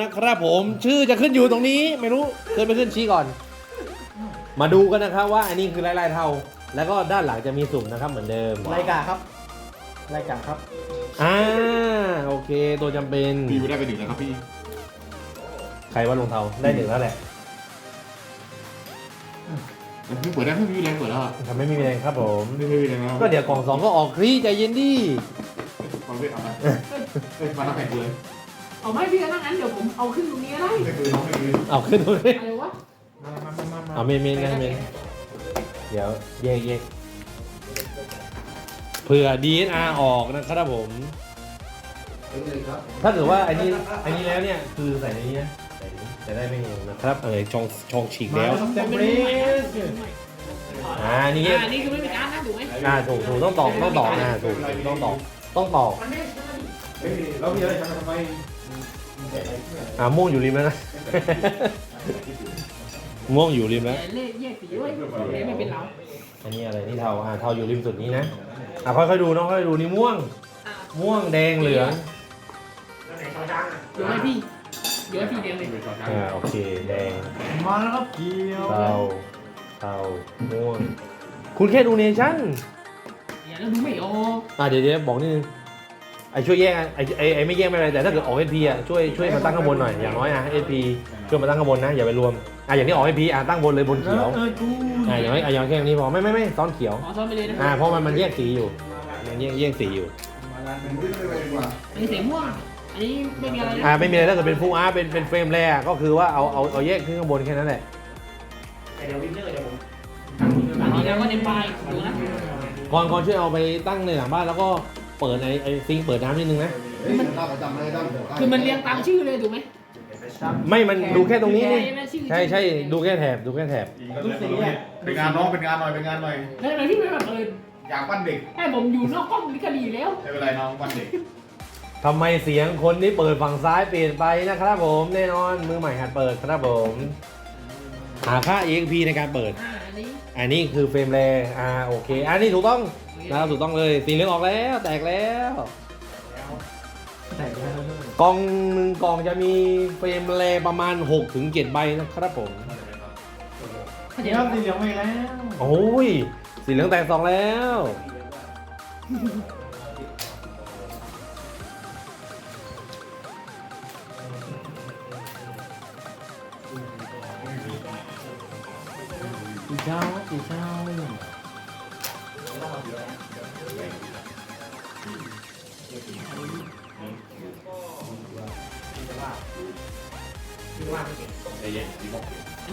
นะครับผมชื่อจะขึ้นอยู่ตรงนี้ไม่รู้เคยไปขึ้นชี้ก่อน มาดูกันนะครับว่าอันนี้คือลายลายเทาแล้วก็ด้านหลังจะมีสุ่มนะครับเหมือนเดิมรายการครับรายการครับอ่าโอเค ตัวจำเป็น พี่ไม่ได้ไปหนึ่งนะครับพี่ใครว่าลงเทาได้หนึ่งแล้วแหละมันเพิ่งเปิดได้เพิ่งมีแรงเปิดแล้วอะทำไม่มีแรงครับผมไม่มีแรงแล้วก็เดี๋ยวกล่องสองก็ออกครีใจเย็นดิความเวทเอามาเอ้ยมาทำแผ่นเลย เอาไม่พี่ก็นั่งงั้นเดี๋ยวผมเอาขึ้นตรงนี้ก็ได้ไม่คือน้องไม่คือเอาขึ้นตรงนี้อะไรวะมามามามามาเอาเมนเมนกันเมนเดี๋ยวแยกแยกเผื่อ DNR ออกนะครับผมถ้าเกิดว่าอันนี้อันนี้แล้วเนี่ยคือใส่ในนี้นะใส่นี้จะได้ไม่งงนะครับเออช่องช่องฉีกมาแล้วแล้วครับเต็มเป็นเรมือใหม่นะสเป็นมือใหม่อ่านี่อ่านี่คือไม่มีการดนะถูกไหมอ่าถูกถูกต้องตอกต้องตอกอ่าถูกถูกต้องตอกต้องตอกมันไม่ได้ใช่ไหมเฮ้ยแล้วมีอะไรทำทำไม อ่าม่วงอยู่ริมแล้วนะ ม่วงอยู่ริมแล้วแต่เลขแยกสีด้วยเลขไม่เป็นเราอันนี้อะไรนี่เทาอ่าเทาอยู่ริมสุดนี้นะ อ่าค่อยๆดูน้องค่อยๆดูนี่ม่วงอะม่วงแดงเหลือง เดี๋ยวให้พี่เดี๋ยวให้พี่เลี้ยงเลยอ่าโอเคแดง มาแล้วครับเขียวเทาเทาม่วง คุณแค่ดูเนชั่น อย่าแล้วดูไม่ออกอ่าเดี๋ยวเดี๋ยวบอกนิดนึง ไอช่วยแยกอะไอไอไอไม่แยกไม่เป็นไรแต่ถ้าเกิดออกเอพีอะช่วยช่วยมาตั้งข้างบนหน่อยอย่างน้อยอะเอพีช่วยมาตั้งข้างบนนะอย่าไปรวมอะอย่างนี้ออกเอพีอะตั้งบนเลยบนเขียวเออกูอะอย่างน้อยอะอย่างแค่นี้พอไม่ไม่ไม่ซ้อนเขียวขอซ้อมไปเลยนะอ่าเพราะมันมันแยกสีอยู่มันแยกแยกสีอยู่อันนี้สีม่วงอันนี้ไม่มีอะไรนะอ่าไม่มีอะไรถ้าเกิดเป็นฟูอาร์เป็นเป็นเฟรมแรกก็คือว่าเอาเอาเอาแยกขึ้นข้างบนแค่นั้นแหละอันนี้แล้วก็ในปลายดูนะก่อนก่อนช่วยเอาไปตั้งในหลังบ้านแล้วก็ เปิดไอไอซิงค์เปิดน้ำนิดนึงนะ คือมันเรียงตามชื่อเลยถูกไหมไม่มันดูแค่ตรงนี้นี่ใช่ไหมชื่อใช่ใช่ดูแค่แถบดูแค่แถบทุกสีอะเป็นงานน้องเป็นงานหน่อยเป็นงานหน่อยแล้วทำไมพี่ไม่แบบเอออยากปั้นเด็กให้ผมอยู่นอกห้องนี่ก็ดีแล้วไม่เป็นไรน้องปั้นเด็กทำไมเสียงคนที่เปิดฝั่งซ้ายเปลี่ยนไปนะครับผมแน่นอนมือใหม่หัดเปิดครับผมหาค่า EXP ในการเปิดอ่าอันนี้อันนี้คือเฟรมแรกอ่าโอเค อันนี้ถูกต้อง นะครับถูกต้องเลยสีเหลืองออกแล้ว แตกแล้ว แต่งแล้วกล่องหนึ่งกล่องจะมีเฟรมแรประมาณ6ถึง7ใบนะครับผมเข้าใจเดี๋ยวไหมสีเหลืองไปแล้ว โอ้ยสีเหลืองแตกสองแล้ว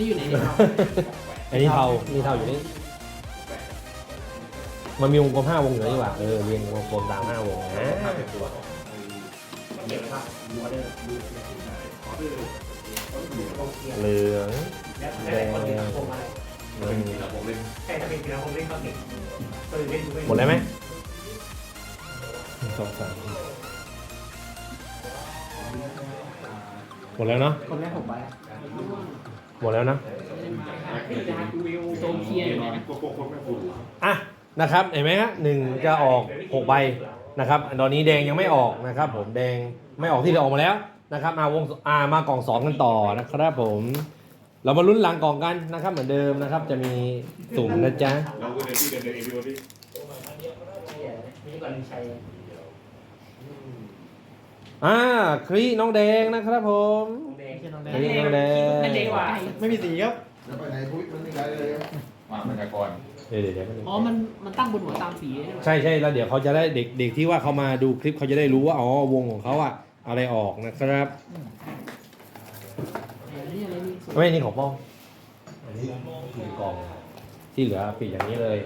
นนี้อยู่ไหนเนี่ยอันนี้เทานี่เทาอยู่นี่ มันมีวงกลมห้าวงเหนือดีกว่าเออเรียงวงกลมตามห้าวงนะเหลืองแดงอืมหมดแล้วไหมหนึ่งสองสามหมดแล้วเนาะคนแรกผมไป หมดแล้วนะโซนเคลียร์อยู่ไหนนะโกโก้คนแม่คุณอะนะครับเห็นไหมฮะหนึ่งจะออก6ใบนะครับตอนนี้แดงยังไม่ออกนะครับ ผมแดงไม่ออกที่เราออกมาแล้วนะครับมาวงอ่ามากล่องสองกันต่อนะครับผมเรามาลุ้นหลังกล่องกันนะครับเหมือนเดิมนะครับ จะมีสุ่มนะจ๊ะเราก็เดินที่เดินเดินเอพีโอที่ อ่าครีน้องแดงนะครับผมไม่ใช่น้องแดอังนนี้น้องแดงนั่นเด็กว่าไม่มีสีครับมาเป็นกรเดี๋ยวเดี๋ยวเดี๋ยวอ๋อ มัน มันตั้งบนหัวตามสีเลยใช่ใช่แล้วเดี๋ยวเขาจะได้เด็กเด็กที่ว่าเขามาดูคลิปเขาจะได้รู้ว่า อ๋อ วงของเขาอะอะไรออกนะครับอันนี้อะไรนี่ไม่นี่ของป้องอันนี้คือกล่อง ที่เหลือปิดอย่างนี้เลย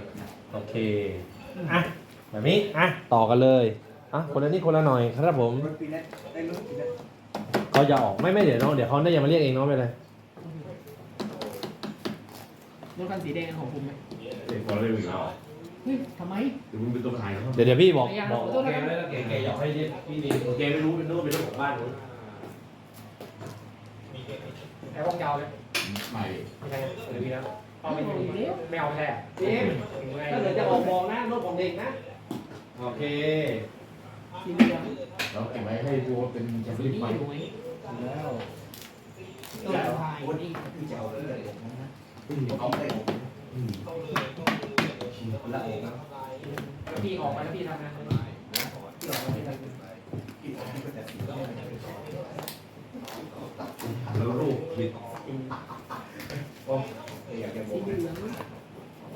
โอเค อะแบบนี้ อะ ต่อกันเลย อะคนละนิดคนละหน่อยครับผมเขาจะออกไม่ไม่เดี๋ยวน้องเดี๋ยวเขาได้ยังมาเรียกเองน้องไปเลยรถคันสีแดงของผมไหมเด็กคนละเรื่องอีกแล้วเฮ้ยทำไมเดี๋ยวมึงเป็นตัวขายเขาเดี๋ยวเดี๋ยวพี่บอกไม่ยังบอกขอโทษแกนะครับแล้วแกแกอยากให้เรียกพี่ดีแกไม่รู้เป็นนู้นเป็นเรื่องของบ้านนู้นไอ้พวกยาวเลยใหม่ไม่ใช่หรือพี่นะเอาไปอยู่แล้วไม่เอาแท้เจมถ้าเกิดจะออกมองนะรถของเด็กนะโอเค สีเหลืองเราเก็บไว้ให้ดูว่าเป็นแชมสีเปี้ยนนี้ไฟอยู่ไหมอแล้วต้องพายนี่เอาไปพี่ออกไปแล้วพี่ทำงานพี่ออกไปพี่ทำงานแล้วลูกบิดสีเหลือง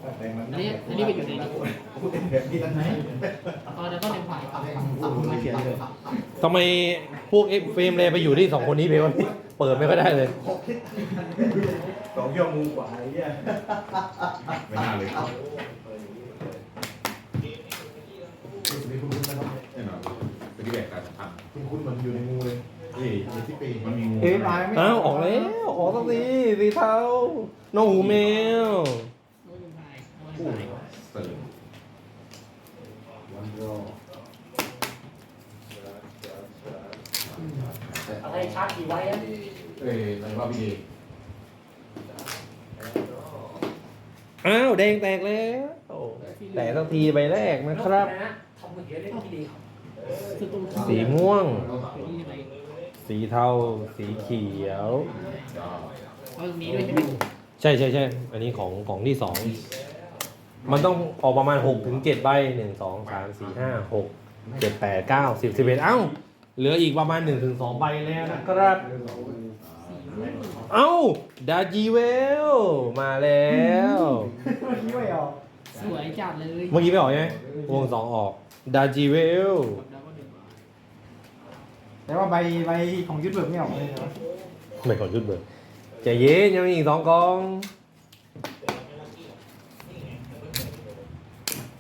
อันนี้อันนี้ไปอยู่ในนี้ไหนตอนนั้นก็ ทำไมพวกเอฟเฟรมเลยไปอยู่ที่สองคนนี้เพลวะเปิดไม่ค่อยได้เลย สองชั่วโมงกว่าไอ้เนี่ยไม่น่าเลยแน่นอนเป็นที่แบกการสัมพันธ์คุณคุณมันอยู่ในงูเลยเฮ้ยอยู่ที่ปีกมันมีงูเอ้ยมาไม่อ้าวออกแล้วออกสักทีสีเทาน้องหูแมวโน้ตพายโน้ตพายเสิร์ฟวันรอ อะไรชาร์จกี่ไว้อะเอ้ยอะไรว่าพี่อ้าวแดงแตกแล้วแตกสักทีใบแรกนะครับทำมือเยอะเลยที่ดีสตูสีม่วงเป็นนี่อะไรสีเทา สีเขียว เอาตรงนี้ด้วยใช่ไหมใช่ใช่ใช่ อันนี้ของของที่สอง มันต้องออกประมาณหกถึงเจ็ดใบหนึ่งสองสามสี่ห้าหกเจ็ดแปดเก้าสิบสิบเอ็ดเอ้า เหลืออีกประมาณหนึ่งถึงสองใบแล้วนะครับ เอ้า ดาจีเวล มาแล้ว คิดไม่ออกสวยจัดเลยเมื่อกี้ไม่ออกใช่ไหมวงสองออก ดาจีเวล แต่ว่าใบใบของยุทธเบิกไม่ออกเลยนะไม่ขอชุดเบอร์ใจเย็นยังมีอีกสองกอง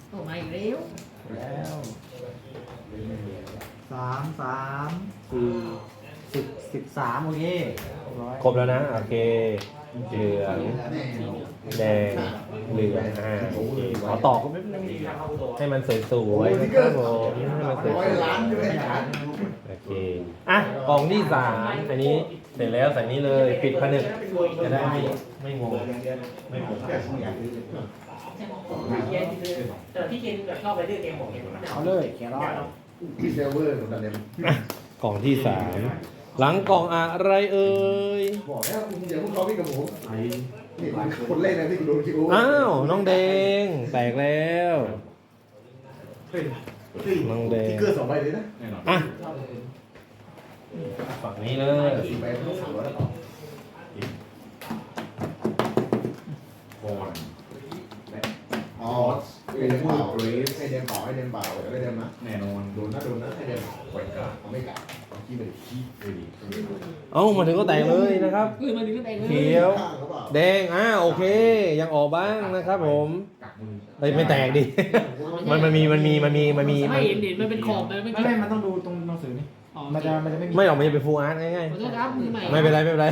โอ้มาอีกแล้วแล้วสามสามสี่สิบสิบสามโอเคร้อยครบแล้วนะ โอเคเหลืองแดงเหลืองอ่าโอเคขอต่อก็ไม่เป็นไรให้มันสวยๆนะครับผมให้มันสวยร้อยล้านด้วยๆโอเคอะกล่องที่สามอันนี้เสร็จแล้วใส่นี้เลยปิดผนึกจะได้ไม่ไม่งงไม่งงแต่พี่เคนชอบไปดื้อเกมบอกเกมเอาเลยแครอท พี่เซลเวอร์ของดันเดมกล่องที่สามหลังกล่องอะไรเอ่ยบอกแล้วคุณอย่าพูดเขาพี่กับผมไอ้นี่คนเล่นนะที่โดนคิวอ้าวน้องแดงแตกแล้วน้องแดงที่เกอร์สองใบเลยนะแน่นอนอะฝั่งนี้เลยสี่ใบต้องสามร้อยแล้วต่อบอลอ๋อ ไอเดมเปล่าไอเดมเปล่าไอเดมเปล่าไอเดมนะแน่นอนโดนนะโดนนะไอเดมปล่อยกล้าเอาไม่กลับเอาขี้ไปขี้เลยดีเอ้ามาถึงก็แตกเลยนะครับ เออมาดึงก็แตกเลยเขียวข้างเขาเปล่าแดงอ่าโอเค ยังออกบ้างนะครับผมกักมือเอ้ยไม่แตกดิ มันมันมีมันมีมันมีมันมีไม่มันเห็นเด่นมันเป็นขอบมันไม่ไม่ไม่มันต้องดูตรงหนังสือนี่อ๋อมันจะมันจะไม่มีไม่ออกมันจะเป็นฟูลอาร์ตง่ายขอโทษครับมือใหม่ๆไม่เป็นไรไม่เป็นไร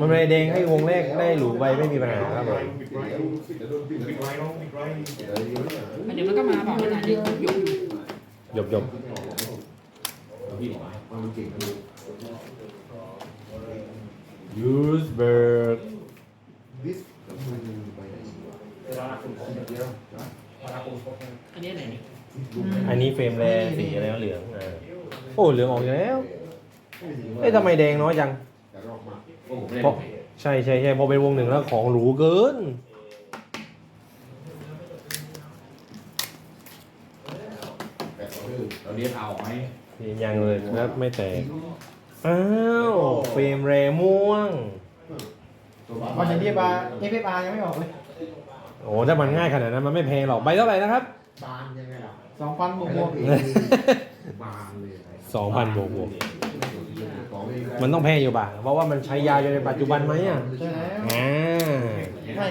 มันเป็นแดงให้วงแรกได้หรูไปไม่มีปัญหาครับผมปิดไว้ปิดแล้วโดนปิดปิดไว้น้องปิดไว้เดี๋ยวมันก็มาบอกขนาดนี้ยุบหยบหยบยูสเบิร์กดิสมันนวะเดี๋ยวอันนี้ไหนนี่อันนี้เฟรมแรกสีอะไรเหลืองอ่าโอ้เหลืองออกอีกแล้วเอ้ยทำไมแดงน้อยจัง แต่รอบมาโอ้ผมไม่เพราะได้ใช่ใช่ใช่พอเป็นวงหนึ่งแล้วของหรูเกินแปดออเดอร์เราเรียนเอาไหมยังเลยแล้วไม่แตก อ้าว เฟรมแรม่วงพอจะเรียกว่าเอฟเอฟอาร์ยังไม่ออกเลยโอ้ถ้ามันง่ายขนาดนั้นมันไม่แพงหรอกใบเท่าไหร่นะครับ บานยังไงล่ะสองพันบวกบวก บานเลย สองพันบวกบวกของเอง มันต้องแพงอยู่บ้างเพราะว่ามันใช้ยาอยู่ในปัจจุบันไหมอะใช่แล้วอ่าไม่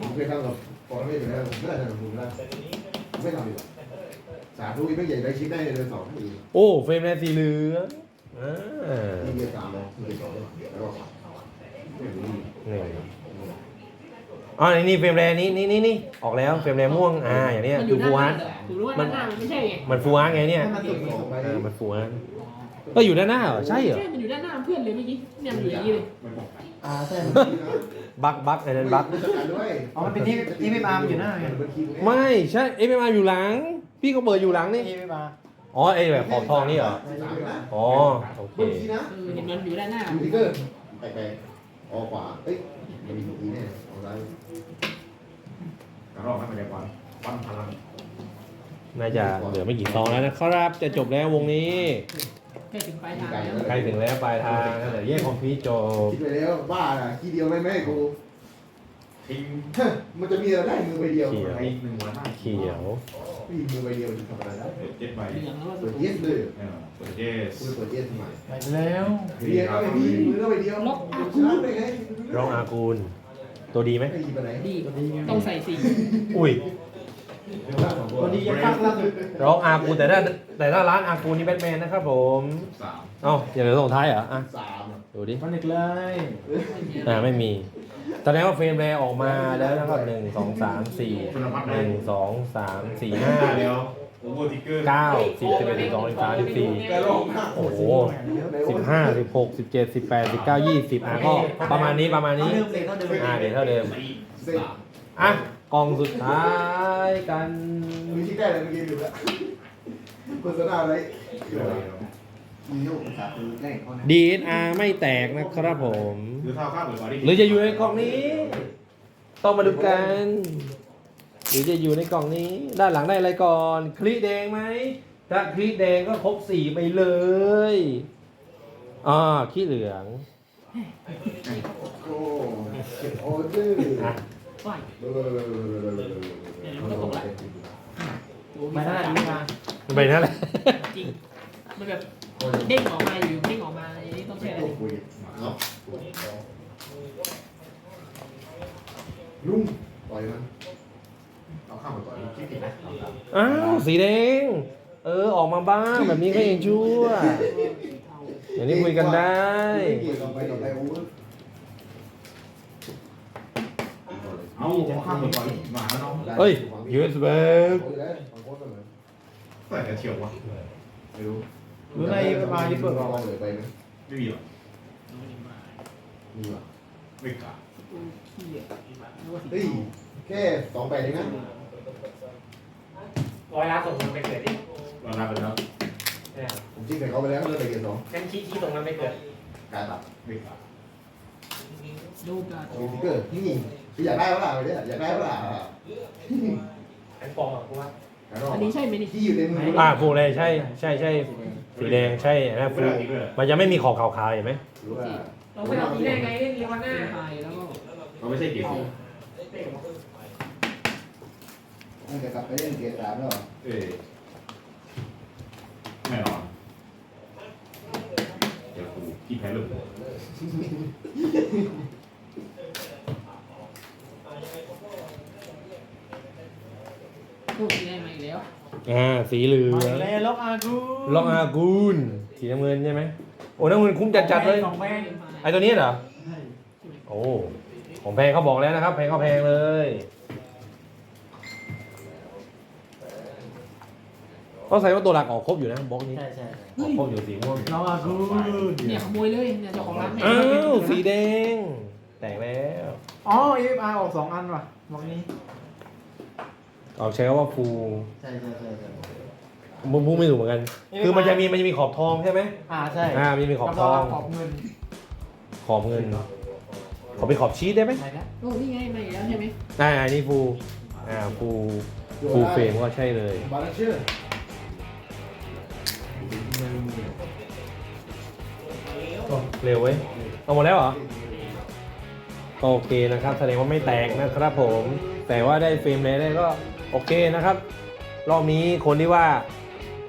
ผมเคยทำกับฟอร์เมสอยู่แล้วผมไม่ได้ทำกับผมนะไม่ทำดีกว่าสาธุไม่ใหญ่ได้ชิปได้เลยสองปีโอ้เฟรมแรสีเหลืองอ่าที่เรียนสามเลยที่เรียนสองเลยแล้วก็ไม่รู้นี่ อ๋อนี่นี่เฟรมแรนี้นี่นี่นี่ออกแล้วเฟรมแรม่วงอ่าอย่างเนี้ยมันอคืยู่อด้าฟูนหอาน้าร์ตถือว่าด้านหน้ามันไม่ใช่ไงมันฟูอาร์ตไงเนี่ยให้มันติดสองไปอ่ามันฟูอาร์ตก็อยู่ด้านหน้าเหรอใช่เหรอใช่มันอยู่ด้านหน้าเพื่อนเลยเมื่อกี้เนี่ยมันอยู่อย่างนี้เลยมันบอกอ่าใช่บักบักไอ้นั่นบักจัดการด้วยอ๋อมันเป็นที่เอฟเอฟอาร์มันอยู่หน้าไงไม่ใช่เอฟเอ็มอาร์อยู่หลัง พี่ก็เปิดอยู่หลังนี่นี่ไม่มาอ๋อไอ้แบบขอบทองนี่เหรอสามนะอ๋อโอเคเมื่อกี้นะเออเห็นมันอยู่ด้านหน้า ดูทิกเกอร์ไปไป ออกขวาเอ้ยมันมีตรงนี้แน่ออกซ้ายกระรอกให้มันได้ความปั้นพลังน่าจะเหลือไม่กี่ซองแล้วนะครับ จะจบแล้ววงนี้ใกล้ถึงปลายทางแล้วใกล้ถึงแล้วปลายทางแล้วเดี๋ยวแยกคอมพิวจบคิดไปแล้วบ้าอะขี้เดียวไม่แม่กู ทิ้งมันจะมีอะไรได้มือใบเดียวเขียวไปหนึ่งวันหน้าเขียวมีมือใบเดียวจะทำอะไรได้เปิดเจ็ดใบเหลืองแล้วก็เปิดเยสเลยเออเปิดเจสคุณเปิดเยสทำไมไปแล้วเรียนก็ไม่มีมือก็ใบเดียวชนะได้ไงร้องอากูล ตัวดีไหมไม่ดีไปไหนดีตัวดีไงต้องใส่สีอุ้ย ตัวดียังปักล่าสุดร้องอากูลแต่ถ้าแต่ถ้าร้านอากูลนี่แบทแมนนะครับผมสามเอ้าอย่าเหลือส่งท้ายเหรออะสามอะดูดิมันอีกเลยอ่าไม่มีแสดงว่าเฟรมแรออกมาแล้วนะครับหนึ่งสองสามสี่หนึ่งสองสามสี่ห้าเดียวโอเวอร์ทิกเกอร์เก้าสิบสิบเอ็ดสิบสองสิบสามสิบสี่แต่รอบหน้าโอ้โหสิบห้าสิบหกสิบเจ็ดสิบแปดสิบเก้ายี่สิบอะก็ประมาณนี้ประมาณนี้เดิมเลยเท่าเดิมอ่าเดี๋ยวเท่าเดิมสี่เซ็ตสามอะ กล่องสุดท้ายกันมีที่ได้อะไรเมื่อกี้อยู่แล้วโฆษณาอะไรอยู่อะไรมีโยกภาษาคือแรกเขาเนี่ย DSR ไม่แตกนะครับผม หรือเท่าข้าวหรือก่อนดิหรือจะอยู่ในกล่องนี้ ต้องมาดูกัน หรือจะอยู่ในกล่องนี้ ด้านหลังได้อะไรก่อน คลีแดงไหม ถ้าคลีแดงก็ครบสี่ไปเลยอ่าคลีเหลือง โอ้โอ้ดื้ออะไห วไปได้ดีมาไปนั่นแหละจริงมันแบบเด้งออกมาอยู่เด้งออกมาอะไรนี่ต้องใช้อะไรลุงปล่อยมันเอาข้ามไปก่อนคิดผิดนะอ้าวสีแดง เออออกมาบ้างแบบนี้ก็ยังชั่วอย่างนี้คุยกันได้ เกี่ยวกับไปต่อไปโอ้ยเอาข้ามไปก่อนดิมาแล้วน้องเฮ้ย US b a n แต่จะเฉียววะไม่รู้หรือในมาที่เปิดออกเลยไปไหมไม่มีหรอมีว่ะไม่กล้าขี้อะนึกว่าสีเฮ้ยแค่สองแปดเองนะร้อยล้านส่งมันไปเกิดดิเราลาไปแล้วเนี่ยผมจิ้มใส่เขาไปแล้วเลยไปเกียร์สองงั้นชี้ชี้ส่งมันไปเกิดการตัดไม่กล้าดูกามีสติ๊กเกอร์นี่ คืออยากได้เปล่าเนี่ยอยากได้เปล่าอันฟองอะกูว่าอันนี้ใช่ไหมนี่ที่อยู่ในมืออ่าฟูเลยใช่ใช่ใช่สีแดงใช่นะไม่ฟูได้อีกเลยมันจะไม่มีขอบขาวๆเห็นไหมหรือว่าเราไม่เอาทีได้ไงเล่นเรียวันหน้าไทยแล้วก็เราไม่ใช่เกียร์สี่น่าจะกลับไปเล่นเกียร์สามแล้วเอ้ยไม่นอนเดี๋ยวกูที่แพ้เรื่อง พูดสีแดงมาอีกแล้ว อ่าสีเหลือมางแล้วล็อกอากูล็อกอากูนสีน้ำเงินใช่ไหมโอ้น้ำเงินคุ้มจัดๆเลยสองแม่ไอตัวนี้เหรอ โอ้ ของแพงเขาบอกแล้วนะครับ แพงเขาแพงเลย ก็ใส่ว่าตัวหลักออกครบอยู่นะบล็อกนี้ ใช่ใช่ออกครบอยู่สีม่วงล็อกอากูเนี่ยขโมยเลยเนี่ยเจ้าของร้านแม่อ้าวสีแดง แตกแล้ว อ๋อ EFR ออกสองอันว่ะบอกนี้ ออกใช้คำว่าฟูใช่ใช่ใช่ใช่มึงพูดไม่ถูกเหมือนกัน คือมันจะมีมันจะมีขอบทองใช่ไหมอ่าใช่อ่ามันจะมีขอบทองขอบเงินขอบเงิน ขอไปนขอบชีสได้ไหมไหนนะโอ้นี่ไงมาอีกแล้วใช่ไหมอ่าอันนี้ฟูอ่าฟูฟูเฟรมก็ใช่เลยบาลานเชื่อเร็วเว้ยเอาหมดแล้วเหรอก็โอเคนะครับ แสดงว่าไม่แตกนะครับผม แต่ว่าได้เฟรมเลยได้ก็ โอเคนะครับ รอบนี้คนที่ว่า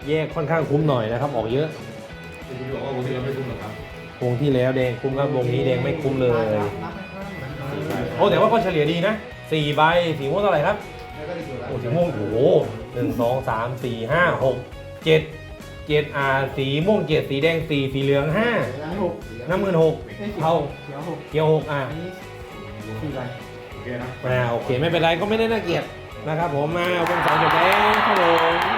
แยกค่อนข้างคุ้มหน่อยนะครับ ออกเยอะคุณบอกว่าวันนี้เราไม่คุ้มหรอกครับวงที่แล้วแดงคุ้มครับวงนี้แดงไม่คุ้มเลย โอ้แต่ว่าก็เฉลี่ยดีนะสี่ใบสีม่วงเท่าไหร่ครับแล้วก็ได้ตัวละโอ้สีม่วงโอ้โหหนึ่งสองสามสี่ห้าหกเจ็ดเจ็ดอ่าสีม่วงเจ็ดสีแดงสี่สีเหลืองห้าหกน้ำเงินหกเทาเขียวหกเขียวหกอ่าอันนี้สี่ใบโอเคนะอ่าโอเคไม่เป็นไรก็ไม่ได้น่าเกลียด นะครับผมมาวงสองจบแล้วครับผม